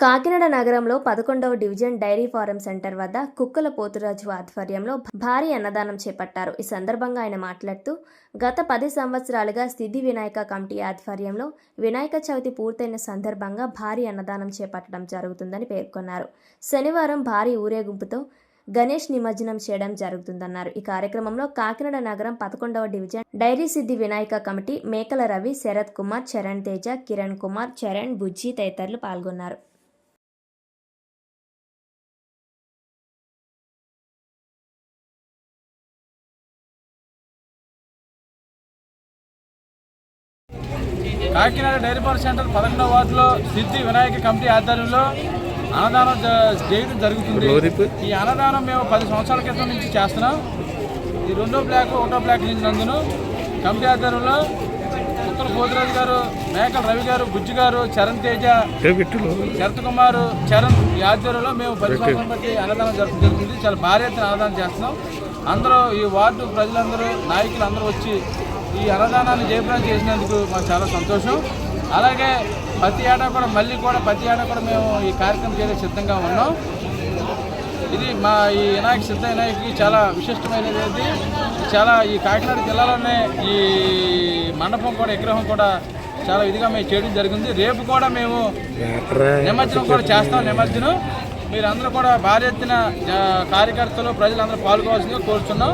కాకినాడ నగరంలో పదకొండవ division dairy farm centre వద్ద కుక్కల పోతురాజు ఆధ్వర్యంలో భారీ అన్నదానం చేపట్టారు. ఈ సందర్భంగా ఆయన మాట్లాడుతూ గత పది సంవత్సరాలుగా సిద్ధి వినాయక కమిటీ ఆధ్వర్యంలో వినాయక చవితి పూర్తయిన సందర్భంగా భారీ అన్నదానం చేపట్టడం జరుగుతుందని పేర్కొన్నారు. శనివారం భారీ ఊరేగింపుతో గణేష్ నిమజ్జనం చేయడం జరుగుతుందన్నారు. ఈ కార్యక్రమంలో కాకినాడ నగరం పదకొండవ డివిజన్ డైరీ సిద్ధి వినాయక కమిటీ మేకల రవి శరత్ కుమార్ చరణ్ తేజ కిరణ్ కుమార్ చరణ్ బుజ్జి తదితరులు పాల్గొన్నారు. కాకినాడ డైరీ పార్క్ సెంటర్ పదకొండవ వార్డులో సిద్ధి వినాయక కమిటీ ఆధ్వర్యంలో అన్నదానం చేయడం జరుగుతుంది. ఈ అన్నదానం మేము పది సంవత్సరాల క్రితం నుంచి చేస్తున్నాం. ఈ రెండో బ్లాక్ ఒకటో బ్లాక్ నుంచి నందును కమిటీ ఆధ్వర్యంలో ఉత్తర పోతురాజు గారు మేకల రవి గారు బుజ్జి గారు చరణ్ తేజ శరత్ కుమార్ చరణ్ ఈ ఆధ్వర్యంలో మేము పది సంవత్సరాల బట్టి అన్నదానం జరుగుతుంది. చాలా భారీ ఎత్తున అన్నదానం చేస్తున్నాం. అందరూ ఈ వార్డు ప్రజలందరూ నాయకులు అందరూ వచ్చి ఈ అన్నదానాన్ని జయప్రదం చేసినందుకు మాకు చాలా సంతోషం. అలాగే ప్రతి ఏటా కూడా మళ్ళీ కూడా ప్రతి ఏటా కూడా మేము ఈ కార్యక్రమం చేయడానికి సిద్ధంగా ఉన్నాం. ఇది మా ఈ వినాయక సిద్ధ వినాయకుడికి చాలా విశిష్టమైనది. చాలా ఈ కాకినాడ జిల్లాలోనే ఈ మండపం కూడా విగ్రహం కూడా చాలా ఇదిగా మేము చేయడం జరిగింది. రేపు కూడా మేము నిమజ్జనం కూడా చేస్తాం నిమజ్జనం. మీరందరూ కూడా భారీ ఎత్తున కార్యకర్తలు ప్రజలందరూ పాల్గొవాల్సిందిగా కోరుతున్నాం